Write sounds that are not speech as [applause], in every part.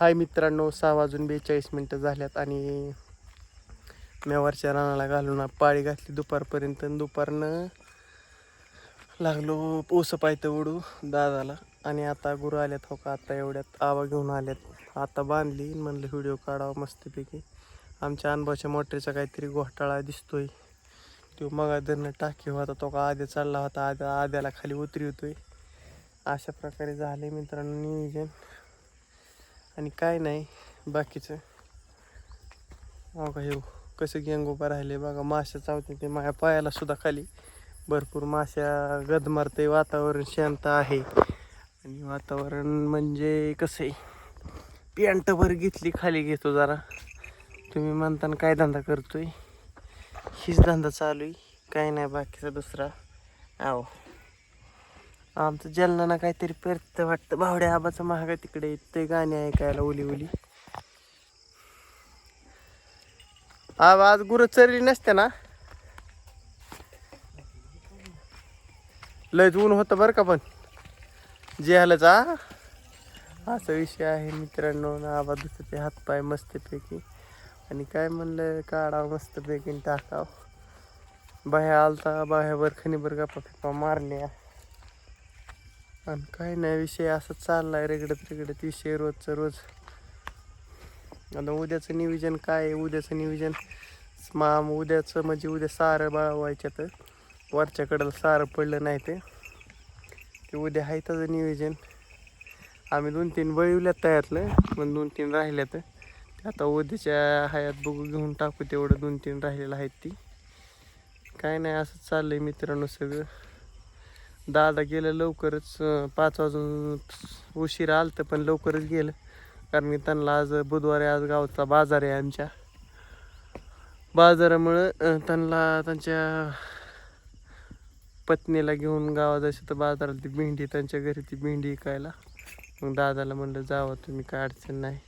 हाय मित्रांनो सहा वाजून बेचाळीस मिनटं झाल्यात आणि मेवारच्या रानाला घालून पाळी घातली दुपारपर्यंत दुपारनं लागलो ओस पायतं उडू दादाला. आणि आता गुरु आल्यात हो का आता एवढ्यात आवा घेऊन आल्यात. आता बांधली म्हणलं व्हिडिओ काढावा मस्तपैकी. आमच्या अनुभवाच्या मोटरीचा काहीतरी घोटाळा दिसतोय. तो मग धरणं टाकी होता तो का आद्या चालला होता आद्या आद्याला खाली उतरवतोय. अशा प्रकारे झाले मित्रांनो नियोजन. आणि काय नाही बाकीचं. हो का हे कसं गँग उभा राहिले बघा. माश्या चावते ते माझ्या पायाला सुद्धा खाली. भरपूर माश्या गद मारते वातावरण शांत आहे. आणि वातावरण म्हणजे कसं आहे पॅन्टभर घेतली खाली घेतो जरा. तुम्ही म्हणताना काय धंदा करतोय? हीच धंदा चालू आहे काय नाही बाकीचा दुसरा. आहो. आमचं जलनानं काहीतरी पेरतं वाटतं. भावड्या आबाचं महागा तिकडे. ते गाणे ऐकायला ओली ओली. आबा आज गुरं चरली नसते ना? लयच ऊन होतं बरं का पण. जे आलं जा असा विषय आहे मित्रांनो. ना आबा दुसरं ते हातपाय मस्तपैकी. आणि काय म्हणलं काढावं मस्तपैकी टाकावं. बाह्या आलता बाह्यावर खणीभर गप्पा फिप्पा मारल्या आणि काय नाही विषय असं चाललाय रेगडत रेगडत विषय रोजचं रोज. आता उद्याचं नियोजन काय आहे? उद्याचं नियोजन माम उद्याचं म्हणजे उद्या सारं बाळवायच्या तर वरच्याकडं सारं पडलं नाही ते. ते उद्या आहे त्याचं नियोजन. आम्ही दोन तीन बळिवल्यात तयातलं पण दोन तीन राहिल्यात ते आता उद्याच्या हयात बघू घेऊन टाकू तेवढं दोन तीन राहिलेलं आहेत ती. काय नाही असं चाललंय मित्रांनो सगळं. दादा गेलं लवकरच पाच वाजून उशीर आलं पण लवकरच गेलं. कारण की त्यांना आज बुधवारी आज गावचा बाजार आहे आमच्या. बाजारामुळं त्यांना त्यांच्या पत्नीला घेऊन गावात असे तर बाजारात ती भेंडी त्यांच्या घरी ती भेंडी विकायला. मग दादाला म्हणलं जावं तुम्ही काय अडचण नाही.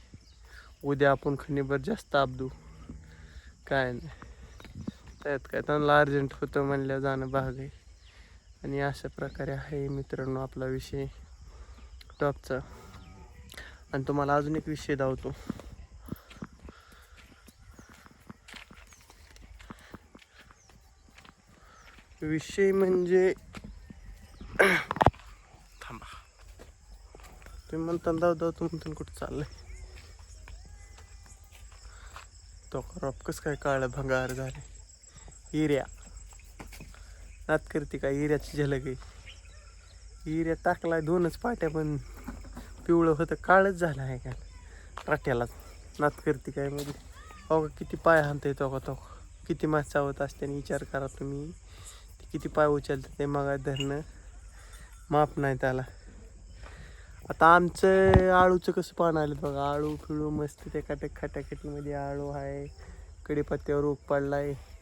उद्या आपण खणीभर जास्त देऊ काय नाही. त्यात काय त्यांना अर्जंट होतं म्हणलं जाणं भाग आहे. आणि अशा प्रकारे आहे मित्रांनो आपला विषय टॉपचा. आणि तुम्हाला अजून एक विषय धावतो. विषय म्हणजे [clears throat] थांबा. तुम्ही म्हणता धाव धाव तुम्ही कुठं चाललंय? तो क्रॉप काय काळं भंगार झाले हिऱ्या. नात करते का? हिऱ्याची झलक आहे. हिऱ्या टाकला दोनच पाट्या पण पिवळं होतं काळच झालं आहे का? राठ्याला नात करते काय मध्ये अहो का किती पाय हाणता येतो का तो? किती मास चावत असते आणि विचार करा तुम्ही. ते किती पाय उचलते ते मग धरणं. माप नाही त्याला. आता आमचं आळूचं कसं पान आलं बघा. आळू फिळू मस्त ते खाट्या खटाखटीमध्ये आळू आहे. कडीपत्त्यावर रोग आहे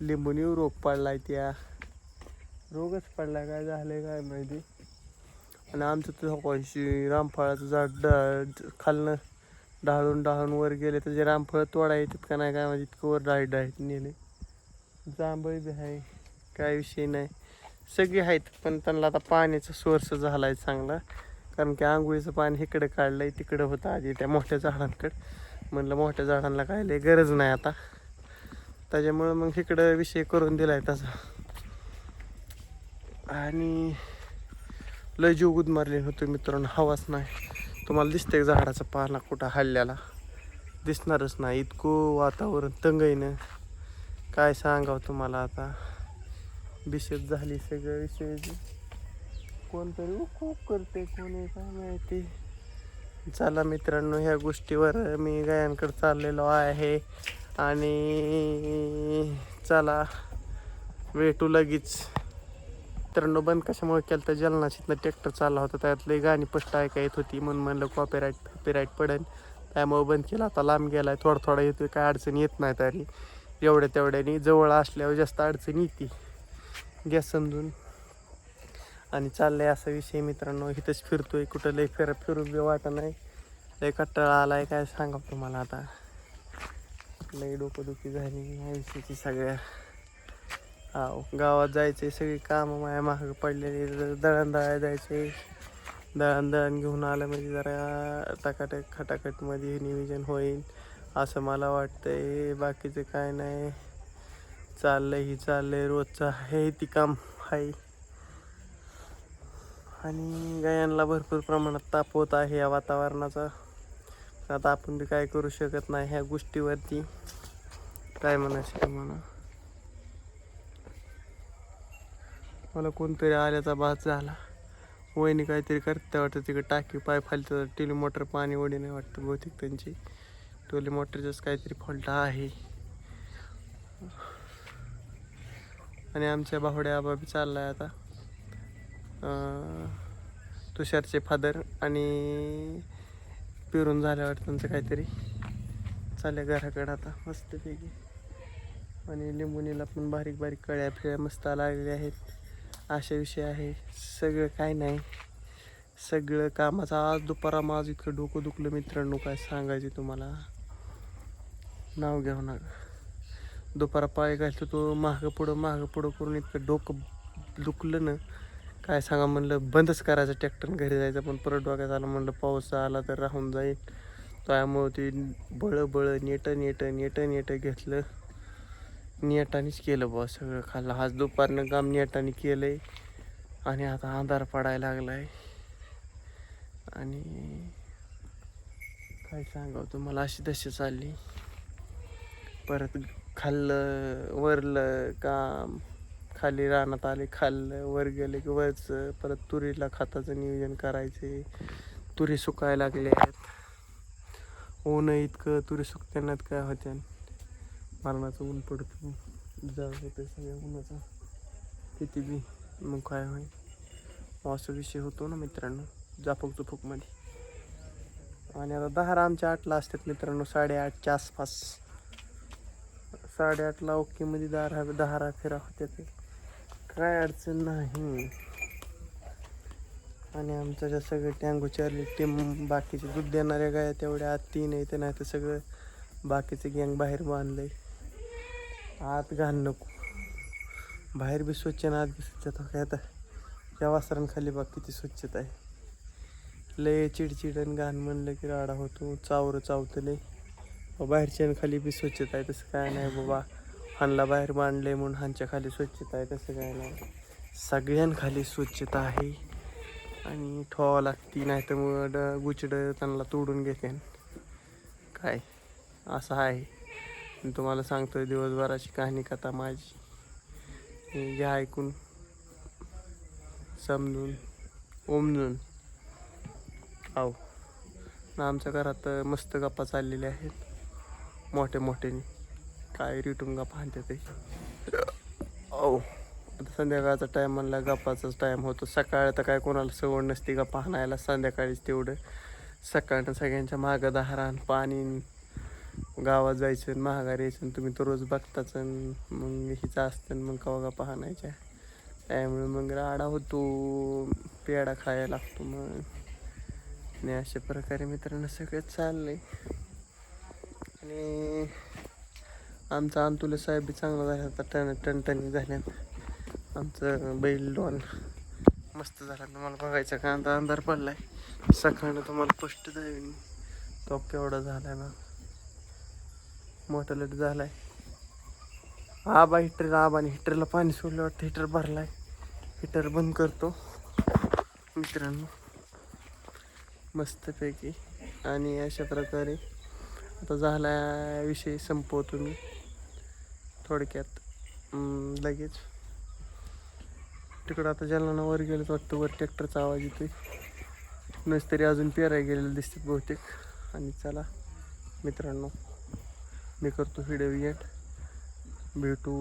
लिंबूनीवर रोग पडलाय त्या. रोगच पडला काय झालं काय माहिती. आणि आमचं तर कोणशी रामफळाचं झाड डा- खालनं ढाळून ढाळून वर गेले तर जे रामफळ तोडा येतात का नाही काय माहिती इतकं वर डाळीत डाळीत नेले. जांभळी बी आहे काय विषय नाही. सगळे आहेत पण त्यांना आता पाण्याचा सोर्स झाला आहे चांगला. कारण की आंघोळीचं पाणी इकडे काढलंय तिकडं होतं आधी त्या मोठ्या झाडांकडे. म्हणलं मोठ्या झाडांना काय लय गरज नाही आता. त्याच्यामुळं मग इकडं विषय करून दिलाय त्याचा आणि लय जीव गुदमारले होते मित्रांनो हवाच नाही. तुम्हाला दिसतंय झाडाचा पाला कुठं हल्ल्याला. दिसणारच नाही. इतकं वातावरण तंगईनं. काय सांगावं तुम्हाला आता? बिशेत झाली सगळं विषय कोणतरी खूप करते कोणी काय माहिती. चला मित्रांनो ह्या गोष्टीवर मी गायांकडे चाललेलो आहे. आणि चला वेटू लगेच. मित्रांनो बंद कशामुळे केलं तर जलनाशीतनं ट्रॅक्टर चालला होता त्यातले गाणी स्पष्ट ऐका येत होती म्हणून म्हणलं कॉपीराईट कॉपीराईट पडेल. त्यामुळे बंद केला. आता लांब गेला आहे थोडा थोडा येतो काय अडचण येत नाही तरी. एवढ्या तेवढ्यानी जवळ असल्यावर जास्त अडचण येते. गॅस समजून. आणि चाललंय असा विषय मित्रांनो इथंच फिरतोय. कुठं लय फिर फिरू बी वाटत नाही. लय कट्टाळा आहे काय सांगा तुम्हाला आता? लई डोकंदुखी झाली या सगळ्या. आव गावात जायचे सगळी कामं माझ्या मागं पडलेली दळण दळायला जायचे दळण दळण घेऊन आलं म्हणजे जरा टकाटक खटाखटमध्ये नियोजन होईल असं मला वाटतंय. बाकीचं काय नाही. चाललंय ही चाललंय रोजचं आहे ती काम आहे. आणि गायांना भरपूर प्रमाणात ताप होत आहे या वातावरणाचा. आता आपण बी काय करू शकत नाही ह्या गोष्टीवरती. काय म्हणायचं म्हणा मला? कोणतरी आल्याचा भास झाला. वहिनी काहीतरी करते वाटतं तिकडे टाकी पाय फालतं टेली मोटर पाणी ओढी नाही वाटतं बहुतेक त्यांची. टोली मोटरचाच काहीतरी फॉल्ट आहे. आणि आमच्या बाहुड्या आबा बी आहे आता. तुषारचे फादर आणि पिरून झाल्यावर त्यांचं काहीतरी चालल्या घराकडं आता मस्तपैकी. आणि लिंबुनीला पण बारीक बारीक कळ्या फिळ्या मस्त लागलेल्या आहेत. अशा विषय आहे. सगळं काय नाही. सगळं कामाचा आज दुपारा माझं इतकं डोकं दुखलं मित्रांनो काय सांगायचे तुम्हाला. नाव घ्यावं ना. दुपारा पाय घालतो तो मागं पुढं मागं पुढं करून इतकं डोकं दुखलं ना. काय सांगा म्हणलं बंदच करायचं ट्रॅक्टर घरी जायचं पण परत डोक्यात आलं म्हणलं पाऊस आला तर राहून जाईल. त्यामुळे ते बळ बळ नेट नेट नेट नेट घेतलं. नेटानेच केलं बुवा सगळं खाल्लं. आज दुपारनं काम नेटाने केलंय. आणि आता अंधार पडायला लागलाय. आणि काय सांगावं तुम्हाला अशी तशी चालली. परत खाल्लं वरलं काम. खाली रानात आले खाल्लं वर गेले की वरचं. परत तुरीला खताचं नियोजन करायचे. तुरी सुकायला लागले आहेत. ऊन इतकं तुरी सुकताना काय होत्या. मरणाचं ऊन पडतं. जाळ होतं सगळ्या उन्हाचं. किती बी. मग काय होईल. असा विषय होतो ना मित्रांनो जापक जुपकमध्ये आणि आता दहा आमच्या आठला असतात मित्रांनो साडेआठच्या आसपास. साडेआठला ओके मध्ये दहा दहा फेरा होत्या ते. काय अडचण नाही. आणि आमचं ज्या सगळं टँगो चार्ली टीम बाकीचे दूध देणाऱ्या गाया तेवढ्या आत तीन आहेत नाही तर सगळं बाकीचं गँग बाहेर बांधलंय. आत घाण नको. बाहेर बी स्वच्छ ना आत बी स्वच्छता काय आता? या वासरांखाली बाकीची किती स्वच्छता आहे. लय चिडचिड आणि घाण म्हणलं की राडा होतो. चावर चावतले बाहेरच्या खाली बी स्वच्छता आहे. तसं काय नाही बाबा. हानला बाहेर बांधले म्हणून हांच्या खाली स्वच्छता आहे तसं काय नाही. सगळ्यांखाली स्वच्छता आहे. आणि ठेवावं लागती नाही तर मग गुचडं त्यांना तोडून घेते. काय? असं आहे. तुम्हाला सांगतो दिवसभराची कहाणी कथा माझी. हे घ्या ऐकून. समजून. ओमजून आव आमच्या घरात मस्त गप्पा चाललेल्या आहेत. मोठे मोठ्याने काय रिटून गप्पा ते? ओ आता संध्याकाळचा टाईम म्हणला गप्पाचाच टाईम होतो. सकाळ तर काय कोणाला सवड नसते गप्पा हाणायला संध्याकाळीच तेवढं. सकाळनं सगळ्यांच्या मागं दहारान पाणी गावात जायचं आणि महागारी यायचं आणि तुम्ही तर रोज बघताच मग हिचं असतं आणि मग कवा गप्पा हाणायच्या त्यामुळे मग राडा होतो पेडा खायला लागतो मग. आणि अशा प्रकारे मित्रांनो सगळं चाललंय. आणि आमचा अंतुले साहेब चांगला झाला होता टन टणटणी झाल्या. आमचं बैल डॉन मस्त झाला. तुम्हाला बघायचा का? आता अंधार पडलाय. सकाळनं तुम्हाला स्पष्ट जाईल तो केवढा झालाय ना. मोठा लट झालाय. आबा हिटर आबाने हिटरला पाणी सोडलं वाटतं. हिटर भरलाय. हिटर बंद करतो. मित्रांनो मस्तपैकी. आणि अशा प्रकारे आता झाला विषय संपवतो मी. थोडक्यात. लगेच. तिकडं आता जालना वर गेलं वाटतं वर ट्रॅक्टरचा आवाज येतोय. नस तरी अजून पेराय गेलेलं दिसतात बहुतेक. आणि चला मित्रांनो मी करतो व्हिडिओ एंड भेटू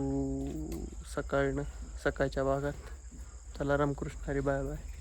सकाळनं सकाळच्या भागात. चला रामकृष्ण हरी बाय बाय.